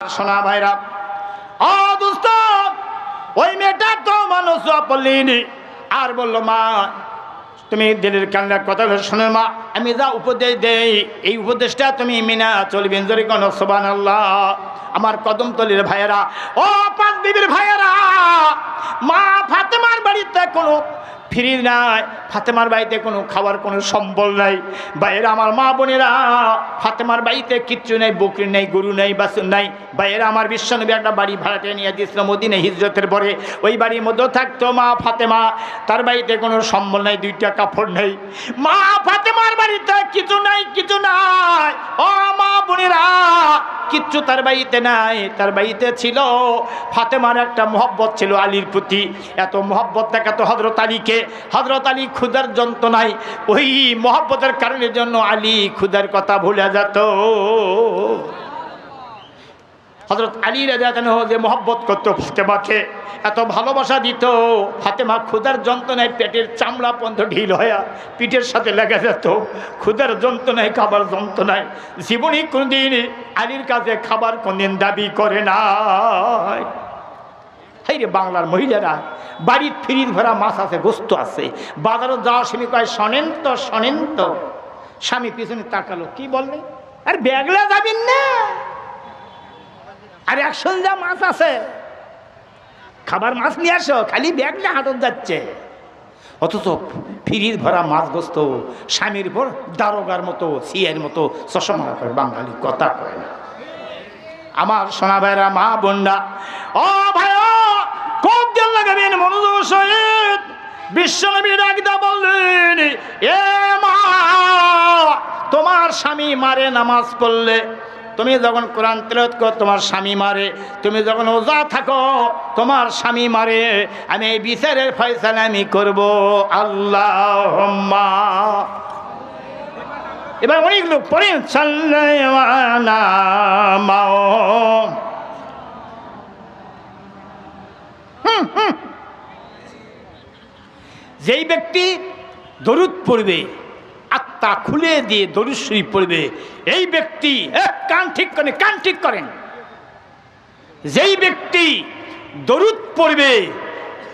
সোনা ভাইরা। ও দোস্ত, ওই মেয়েটা তো মানুষ পড়লিনি আর বলল, মা, তুমি দিলের কান্নার কথা শুনে মা, আমি যা উপদেশ দেই, এই উপদেশটা তুমি মিনা চলবেন জরি কোন সোবান আল্লাহ আমার কদম তলির ভাইয়েরা, ও পাঁচ বিবির ভাইয়েরা, মা ফাতেমার বাড়িতে কোনো ফ্রি নাই, ফাতেমার বাড়িতে কোনো খাবার, কোনো সম্বল নাই। বাইরে আমার মা বোনেরা, ফাতেমার বাড়িতে কিচ্ছু নেই, বকরি নেই, গরু নেই বাসুন নাই। বাইরে আমার বিশ্বনবী একটা বাড়ি ভাড়াটে নিয়ে দিয়েছিল মদিনে হিজরতের পরে। ওই বাড়ির মধ্যে থাকতো মা ফাতেমা, তার বাড়িতে কোনো সম্বল নাই, দুইটা কাপড় নেই। মা ফাতেমার বাড়িতে কিছু নাই কিছু নাই। ও মা বোনেরা কিচ্ছু তার বাড়িতে নাই। তার বাড়িতে ছিল ফাতেমার একটা মহব্বত ছিল আলীর প্রতি। এত মহব্বত দেখাতো হজরত আলীকে। হজরত আলী ক্ষুদার যন্ত্রণায় ওই মহব্বতের কারণের জন্য আলী ক্ষুদার কথা ভুলে যেত। হজরত আলী রাজা যেন যে মহব্বত করতো ফাতেমাকে, এত ভালোবাসা দিত। ফাতেমা ক্ষুদার যন্ত্রণায় পেটের চামড়া পর্যন্ত ঢিল হয়ে পিঠের সাথে লেগে যেত। ক্ষুদার যন্ত্রণায়, খাবার যন্ত্রণায়। জীবনী কোনদিন আলীর কাছে খাবার কোনদিন দাবি করে না হাই রে বাংলার মহিলারা, বাড়ির ফিরির ভরা মাছ আছে, গোস্ত আছে। বাজারত যাওয়ার স্বামী কয়, শোনেন তো শোনেন তো। স্বামী পিছনে তাকালো, কি বললে? আর, ব্যাগলা যাবেন না। আর একশো যা মাছ আছে। খাবার মাছ নিয়ে আসো, খালি ব্যাগ ব্যাগটা হাতত যাচ্ছে। অথচ ফিরির ভরা মাছ গোস্ত স্বামীর পর দারোগার মতো, সিয়ের মতো চশমা করে বাঙালি কথা কয় না। আমার সোনা ভাইরা, মা বোনরা, ও ভাই খুব দিন লাগাবেন মনোযোগ সহিত। বিশ্বনবী ডাকদা বললেন, এ মা, তোমার স্বামী মারে নামাজ পড়লে তুমি যখন কোরআন তেলত করো, তোমার স্বামী মারে। তুমি যখন ওজা থাকো, তোমার স্বামী মারে। আমি এই বিচারের ফয়সালা আমি করব। আল্লাহ এবার অনেক লোক হুম। যেই ব্যক্তি দরুদ পড়বে আত্মা খুলে দিয়ে দরুদ শরীফ পড়বে। এই ব্যক্তি কান ঠিক করেন, কান ঠিক করেন। যেই ব্যক্তি দরুদ পড়বে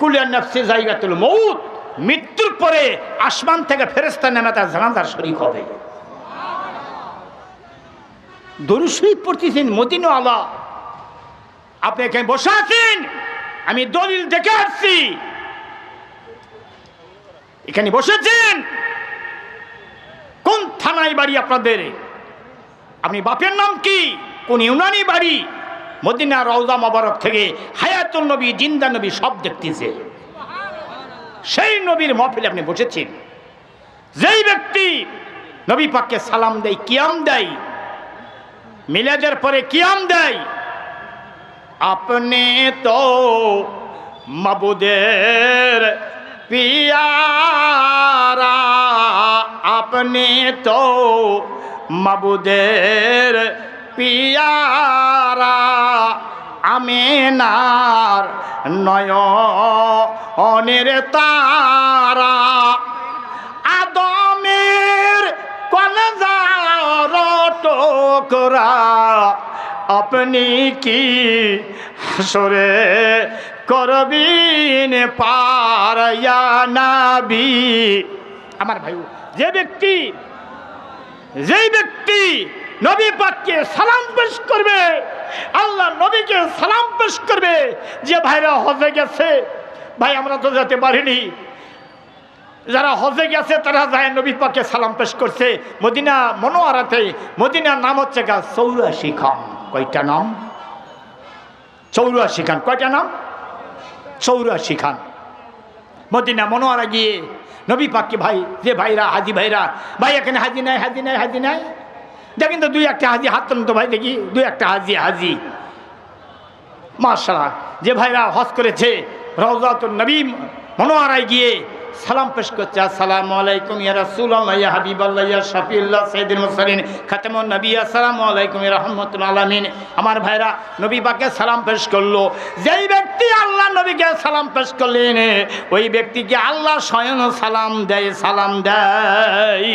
কুলিয়ার নফসে জায়গাতুল মৌত মৃত্যুর পরে আসমান থেকে ফেরেস্তা নেমে তার জানাজার শরীফ হবে। দরুদ শরীফ পড়তেছেন মদিন আল্লাহ আপনি এখানে বসে আছেন? আমি দলিল দেখে আসছি। এখানে বসেছেন? থানায় বাড়ি আপনাদের। আপনি বাপের নাম কি? কোন ইউনানি বাড়ি? মদিনা রওজা মোবারক থেকে হায়াতুল নবী, জিন্দা নবী সব দেখতেছে। সেই নবীর মহফিলে আপনি বসেছেন। যেই ব্যক্তি নবী পাককে সালাম দেয়, কিয়াম দেয়, মিলাদের পরে কিয়াম দেয়, আপনি তো মাবুদের পিয়ারা আপনি তো মবুদের পিয়ারা আমেনার নয় অনের তারা আদমের কলজার টোকরা আপনি কি হাসরে করবিন পারয়া নাবি আমার ভাই যে ব্যক্তি, যেই ব্যক্তি নবী পাককে সালাম পেশ করবে আল্লাহ নবীকে সালাম পেশ করবে, যে ভাইরা হজে গেছে, ভাই আমরা তো যেতে পারিনি। যারা হজে গেছে, তারা যায় নবী পাকে সালাম পেশ করছে। মদিনা মনোয়ারাতে, মদিনার নাম হচ্ছে গা চৌরাশি খান। কয়টা নাম? চৌরাশি খান। কয়টা নাম? চৌরাশি খান। মদিনা মনোয়ারা গিয়ে নবী পাককে, ভাই, যে ভাইরা, হাজি ভাইরা, ভাই, এখানে হাজি নাই হাজি নাই হাজি নাই? দেখেন তো দুই একটা হাজি হাত তো ভাই, দেখি, দুই একটা হাজি হাজি। মাসারা যে ভাইরা হজ করেছে রওজাতুল নবী মনোয়ারায় গিয়ে সালাম পেশ করছে, আসসালামু আলাইকুম, ইয়া রাসূলুল্লাহ, ইয়া হাবিবাল্লাহ, ইয়া শাফিউল্লাহ, সাইয়্যিদুল মুরসালিন, খাতামুন নবী, আসসালামু আলাইকুম, ইয়া রাহমাতুল আলামিন। আমার ভাইরা, নবী পাকে সালাম পেশ করল। যেই ব্যক্তি আল্লাহ নবীকে সালাম পেশ করলেন, ওই ব্যক্তিকে আল্লাহ স্বয়ং সালাম দেয় সালাম দেয়।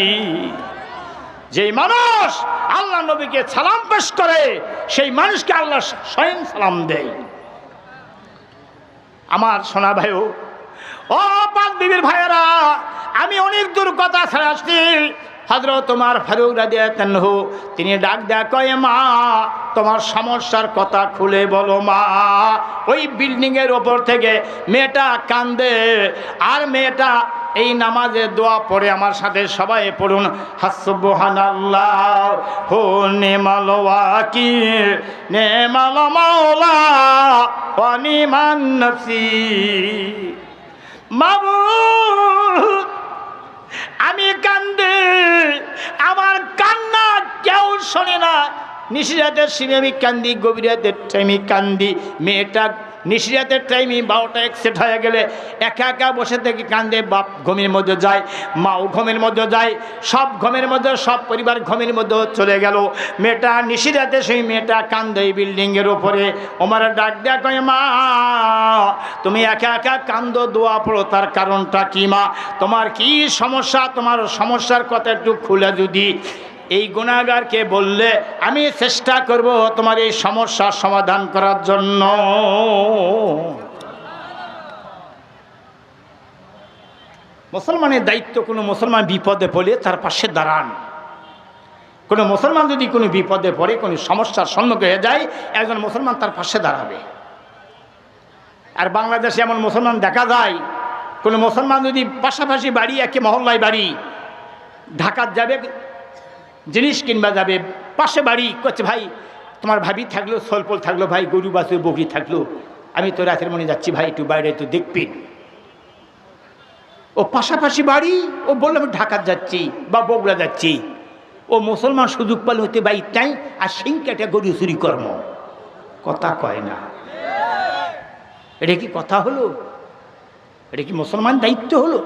যেই মানুষ আল্লাহ নবীকে সালাম পেশ করে, সেই মানুষকে আল্লাহ স্বয়ং সালাম দেয়। আমার সোনা ভাইও ও পাক বিবির ভাইয়েরা, আমি অনেক দূর কথা ছেড়ে আসছি। হজরত তোমার ফারুক রাদিয়াতানহু তিনি ডাক দেয়া, কয়ে মা, তোমার সমস্যার কথা খুলে বলো মা। ওই বিল্ডিংয়ের ওপর থেকে মেয়েটা কান্দে, আর মেয়েটা এই নামাজে দোয়া পড়ে আমার সাথে সবাই পড়ুন। হাসবুহানাল্লাহ, হো মাবুদ, আমি কান্দে, আমার কান্না কেউ শোনে না। নিশিরাতের সিনে আমি কান্দি গভীরাতের টাইমে কান্দি, মেয়েটা নিশিরাতের টাইমে বারোটা একসেট হয়ে গেলে একা একা বসে থেকে কান্দে, বাপ ঘুমের মধ্যে যায়, মাও ঘুমের মধ্যে যায়, সব ঘুমের মধ্যে, সব পরিবার ঘুমের মধ্যে চলে গেল। মেয়েটা নিশিরাতে, সেই মেয়েটা কান্দে এই বিল্ডিংয়ের ওপরে ওমার ডাক দেয়া কয়, মা, তুমি একা একা কান্দ, দোয়া পড়ো, তার কারণটা কি মা? তোমার কি সমস্যা? তোমার সমস্যার কথা একটু খুলে যদি এই গুণাগারকে বললে, আমি চেষ্টা করব তোমার এই সমস্যার সমাধান করার জন্য। মুসলমানের দায়িত্ব, কোনো মুসলমান বিপদে পড়লে তার পাশে দাঁড়ান। কোনো মুসলমান যদি কোনো বিপদে পড়ে, কোনো সমস্যার সম্মুখীন হয়ে যায়, একজন মুসলমান তার পাশে দাঁড়াবে। আর বাংলাদেশে এমন মুসলমান দেখা যায়, কোনো মুসলমান যদি পাশাপাশি বাড়ি, একে মহল্লায় বাড়ি, ঢাকার যাবে জিনিস কিনবা যাবে, পাশে বাড়ি করছে, ভাই, তোমার ভাবি থাকল, সলপল থাকল, ভাই, গরু বাছুর বকরি থাকল, আমি তো রাতের মনে যাচ্ছি, ভাই, একটু বাইরে একটু দেখবি। ও পাশাপাশি বাড়ি, ও বলল, আমি ঢাকার যাচ্ছি বা বগুড়া যাচ্ছি। ও মুসলমান সুযোগ পাল হতে বা ইটাই আর সিং কেটে গরু চুরি কর্ম। কথা কয় না। এটা কি কথা হলো? এটা কি মুসলমান দায়িত্ব হলো?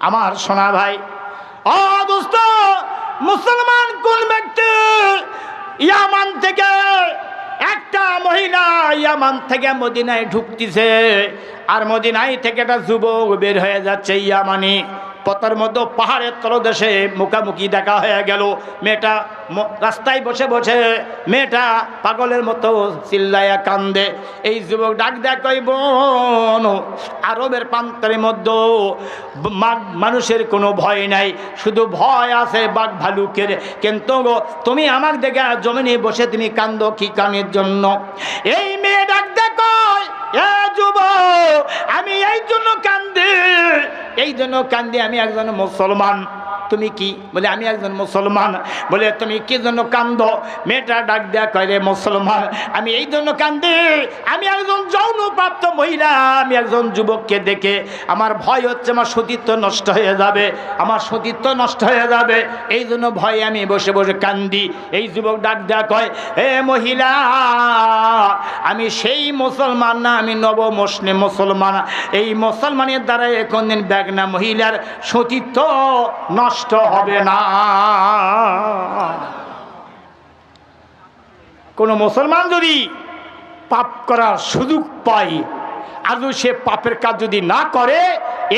আমার সোনা ভাই ও দোস্ত মুসলমান কোন ব্যক্তি ইয়ামান থেকে একটা মহিলা ইয়ামান থেকে মদিনায় ঢুকতিছে, আর মদিনায় থেকে একটা যুবক বের হয়ে যাচ্ছে ইয়ামানি। পতার মধ্যে পাহাড়ের তলদেশে মুখামুখি দেখা হয়ে গেল। মেয়েটা রাস্তায় বসে বসে মেয়েটা পাগলের মতো চিল্লাইয়া কান্দে। এই যুবক ডাক কই বোন, আরবের প্রান্তরের মধ্যে মানুষের কোনো ভয় নাই। শুধু ভয় আছে বাঘ ভালুকের। কিন্তু তুমি আমার দেখে জমিনে বসে তুমি কান্দো কি কানের জন্য? এই মেয়ে ডাক দেখ আমি এই জন্য কান্দি। এই জন্য কান্দি আমি একজন মুসলমান। তুমি কি? বলে, আমি একজন মুসলমান। বলে, তুমি কি জন্য কান্দ? মেয়েটা ডাক দেয়া কয় মুসলমান, আমি এই জন্য কান্দি। আমি একজন যৌনপ্রাপ্ত মহিলা, আমি একজন যুবককে দেখে আমার ভয় হচ্ছে, আমার সতীত্ব নষ্ট হয়ে যাবে, আমার সতীত্ব নষ্ট হয়ে যাবে। এই জন্য ভয়ে আমি বসে বসে কান্দি। এই যুবক ডাক দেয়া কয় হে মহিলা, আমি সেই মুসলমান না, আমি নব মুসলিম মুসলমান। এই মুসলমানের দ্বারা কোনদিন ব্যাগনা মহিলার সতীত্ব নষ্ট হবে না। কোনো মুসলমান যদি পাপ করার সুযোগ পায়, আর যদি সে পাপের কাজ যদি না করে,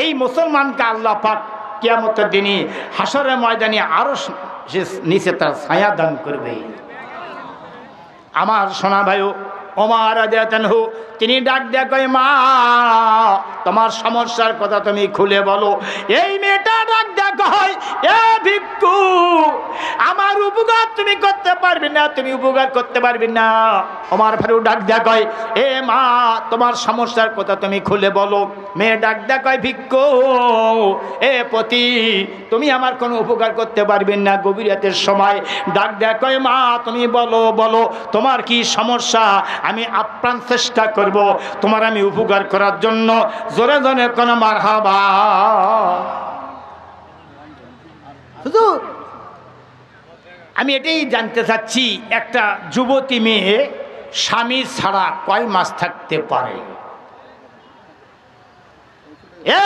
এই মুসলমানকে আল্লাহ পাক কিয়ামতের দিনই হাসরের ময়দানে আরও সে নিচে তার ছায়া দান করবে। আমার সোনা ভাইও ওমার তিনি ডাক কয়, মা, তোমার সমস্যার কথা তুমি খুলে বলো। এই মেয়েটা দেয়া এ ভিক্ষু, আমার উপকার তুমি করতে পারবে না, তুমি উপকার করতে পারবে না। আমার ফারু ডাক দেয়া কয়, এ মা, তোমার সমস্যার কথা তুমি খুলে বলো। মেয়ে ডাক দেয়া কয়, ভিক্ষু, এ পতি, তুমি আমার কোনো উপকার করতে পারবে না। গভীর রাতের সময় ডাক দেয়া কয়, মা, তুমি বলো বলো, তোমার কি সমস্যা? আমি আপ্রাণ চেষ্টা করব তোমার আমি উপকার করার জন্য। জোরে জোরে কোনো মার হাবা হুজুর, আমি এটাই জানতে চাচ্ছি একটা যুবতী মেয়ে স্বামী ছাড়া কয় মাস থাকতে পারে? এ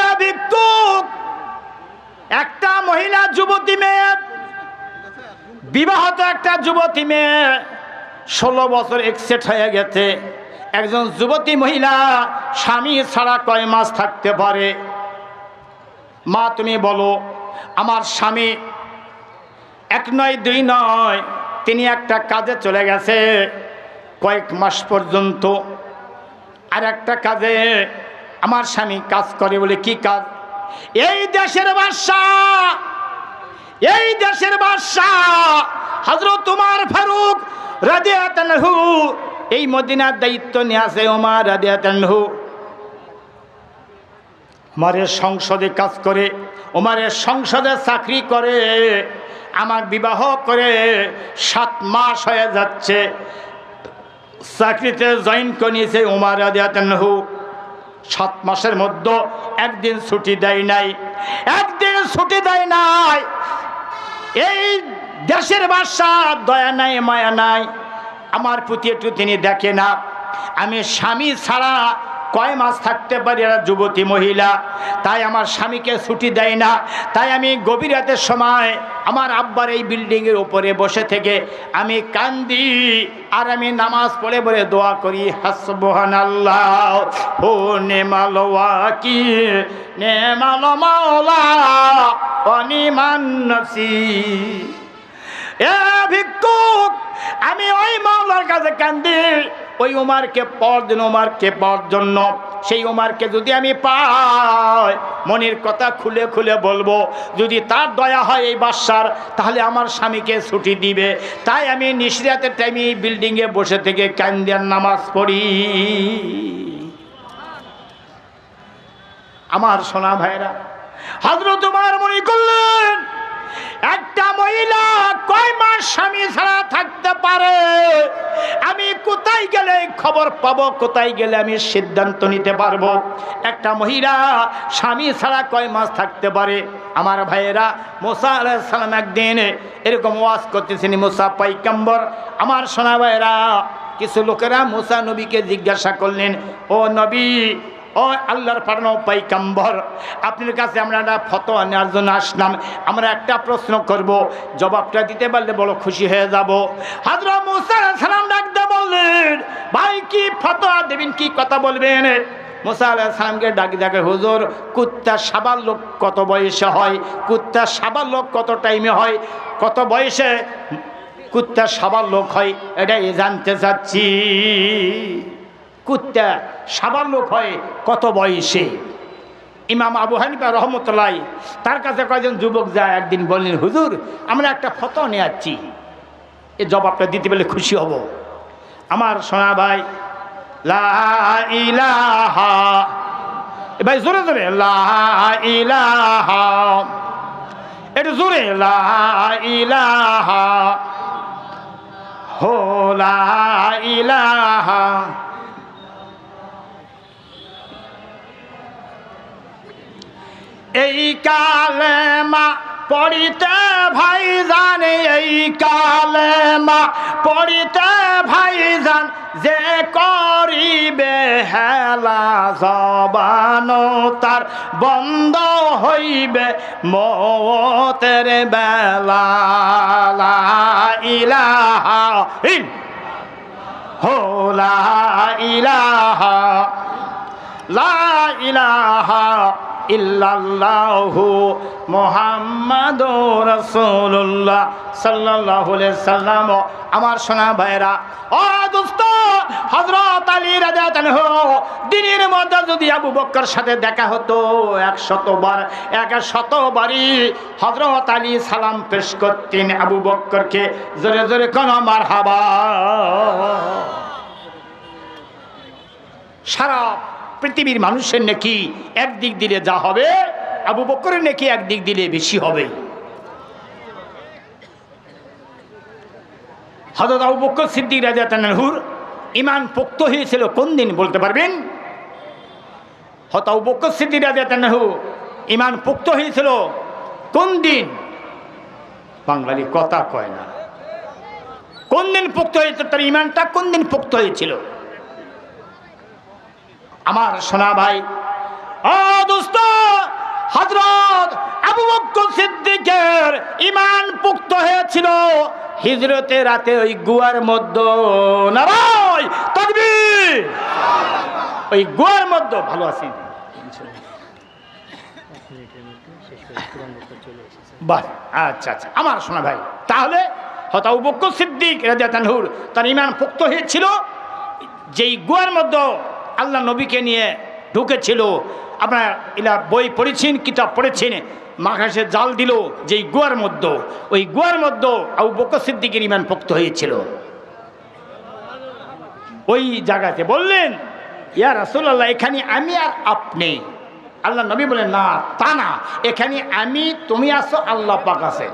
একটা মহিলা যুবতী মেয়ে বিবাহত একটা যুবতী মেয়ে ষোলো বছর একসেট হয়ে গেছে। একজন যুবতী মহিলা স্বামী ছাড়া কয় মাস থাকতে পারে? মা তুমি বলো আমার স্বামী এক নয়, দুই নয়, তিনি একটা কাজে চলে গেছে। কয়েক মাস পর্যন্ত আর একটা কাজে আমার স্বামী কাজ করে বলে, কি কাজ? এই দেশের বাদশা এই দেশের বাদশা হজরত তোমার ফারুক রাজিয়াতানহু এই মদিনার দায়িত্ব নিয়ে আসে ওমার রাজিয়াতানহু ওমারের সংসদে কাজ করে ওমারের সংসদে চাকরি করে, আমার বিবাহ করে, সাত মাস হয়ে যাচ্ছে। চাকরিতে জয়েন করে নিয়েছে ওমার রাজিয়াতানহু সাত মাসের মধ্যে একদিন ছুটি দেয় নাই। একদিন ছুটি দেয় নাই। এই দেশের বাসা দয়া নাই, মায়া নাই। আমার প্রতি একটু তিনি দেখে না। আমি স্বামী ছাড়া কয় মাস থাকতে পারি এরা যুবতী মহিলা? তাই আমার স্বামীকে ছুটি দেয় না। তাই আমি গভীর রাতের সময় আমার আব্বার এই বিল্ডিংয়ের উপরে বসে থেকে আমি কান্দি আর আমি নামাজ পড়ে পড়ে দোয়া করি হাসবহান আল্লাহ ও নেমালোয়া কি নেমালো মাওলা এ ভিক্ষুক, আমি ওই মাওলার কাছে কান্দি। ওই উমারকে পর দিন, উমারকে পর জন্য। সেই উমারকে যদি আমি পাই, মনের কথা খুলে খুলে বলব, যদি তার দয়া হয় এই বাসার তাহলে আমার স্বামীকে ছুটি দিবে। তাই আমি নিশরাতের টাইমে বিল্ডিংয়ে বসে থেকে কান্দিয়ার নামাজ পড়ি। আমার সোনা ভাইরা হজরত তোমার মনে করলেন, একটা মহিলা কয় মাস স্বামী ছাড়া থাকতে পারে? কোথায় গেলে খবর পাবো? কোথায় গেলে আমি সিদ্ধান্ত নিতে পারব? একটা মহিলা স্বামী ছাড়া কয় মাস থাকতে পারে? আমার ভাইয়েরা, মোসা আলাইসালাম একদিন এরকম ওয়াজ করতেছেন, মোসা পাইকাম্বর আমার সোনা ভাইয়েরা, কিছু লোকেরা মোসা নবীকে জিজ্ঞাসা করলেন, ও নবী, ও আল্লাহর পাঠানো পাইকাম্বর আপনার কাছে আমরা একটা ফতোয়া নেওয়ার জন্য আসলাম। আমরা একটা প্রশ্ন করব, জবাবটা দিতে পারলে বড় খুশি হয়ে যাব। হাজরা মুসার সালাম ডাকতে বললেন, ভাই, কি ফতোয়া দেবেন, কি কথা বলবেন? মুসা সালামকে ডাক ডাকে হুজুর, কুত্তা সাবার লোক কত বয়সে হয়? কুত্তা সাবার লোক কত টাইমে হয়? কত বয়সে কুত্তা সাবার লোক হয়? এটাই জানতে চাচ্ছি। কুত্তা সাবার লোক হয় কত বয়সে? ইমাম আবু হানিফা রহমতুল্লাহ তার কাছে কয়েকজন যুবক যায়, একদিন বললেন, হুজুর, আমরা একটা ফত নিয়ে যাচ্ছি এ জবাবটা দিতে পেলে খুশি হব। আমার সোনা ভাই, লা ইলাহা। এ ভাই জোরে জোরে, লা ইলাহা। একটু জোরে, লা ইলাহা। হো, লা ইলাহা। এই কালেমা পড়িতে ভাই জানে এই কালেমা। পড়িতে ভাই জান যে করিবে হেলা জবান, তার বন্ধ হইবে মতের বেলা। ইলাহা ইল হোলা ইলাহা, লা ইলাহা ইল্লাল্লাহু মোহাম্মদ রসুল্লাহ সাল্লাহ সাল্লাম। আমার সোনা ভাইরা ও দোস্ত হজরত আলী রাজা দিনের মধ্যে যদি আবু বক্কর সাথে দেখা হতো, এক শতবার, এক শতবারই হজরত আলী সালাম পেশ করতেন আবু বক্করকে। জোরে জোরে কোন মার হাবা সারা পৃথিবীর মানুষের নাকি একদিক দিলে যা হবে, আবু বকরের নাকি একদিক দিলে বেশি হবে। হজরত আবু বকর সিদ্দিক রাজা তানহুর ইমান পোক্ত হয়েছিল কোন দিন বলতে পারবেন? হত আবু বকর সিদ্দিক রাজা তানহু ইমান পোক্ত হয়েছিল কোন দিন? বাঙালি কথা কয় না। কোন দিন পোক্ত হয়েছিল? তার ইমানটা কোন দিন পোক্ত হয়েছিল? আমার সোনা ভাই। ও দোস্ত হজরত আবু বক্কর সিদ্দিকের ইমান পুক্ত হয়েছিল। হিজরতে রাতে ওই গুয়ার মধ্যে, নারায়, তকবীর। ওই গুয়ার মধ্যে, ভালো আছি। বাস আচ্ছা আচ্ছা আমার শোনা ভাই। তাহলে হয়তো বক্ক সিদ্দিক রাজাতানহুর তার ইমান পোক্ত হয়েছিল। যেই গুয়ার মধ্যে আল্লাহ নবীকে নিয়ে ঢুকেছিল। আপনার এলা বই পড়েছেন কিতাব পড়েছেন মাখাসে জাল দিল যেই গুয়ার মধ্যে। ওই গুয়ার মধ্যে আবু বক্কর সিদ্দিকের ইমান পোক্ত হয়েছিল। ওই জায়গাতে বললেন, ইয়া রাসূলুল্লাহ, এখানে আমি আর আপনি। আল্লাহ নবী বলেন না, তা না, এখানে আমি, তুমি আছো, আল্লাহ পাক আছে।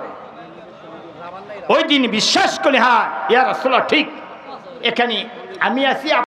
ওই দিন বিশ্বাস করে হ্যাঁ ইয়া রাসূলুল্লাহ, ঠিক। এখানে আমি আছি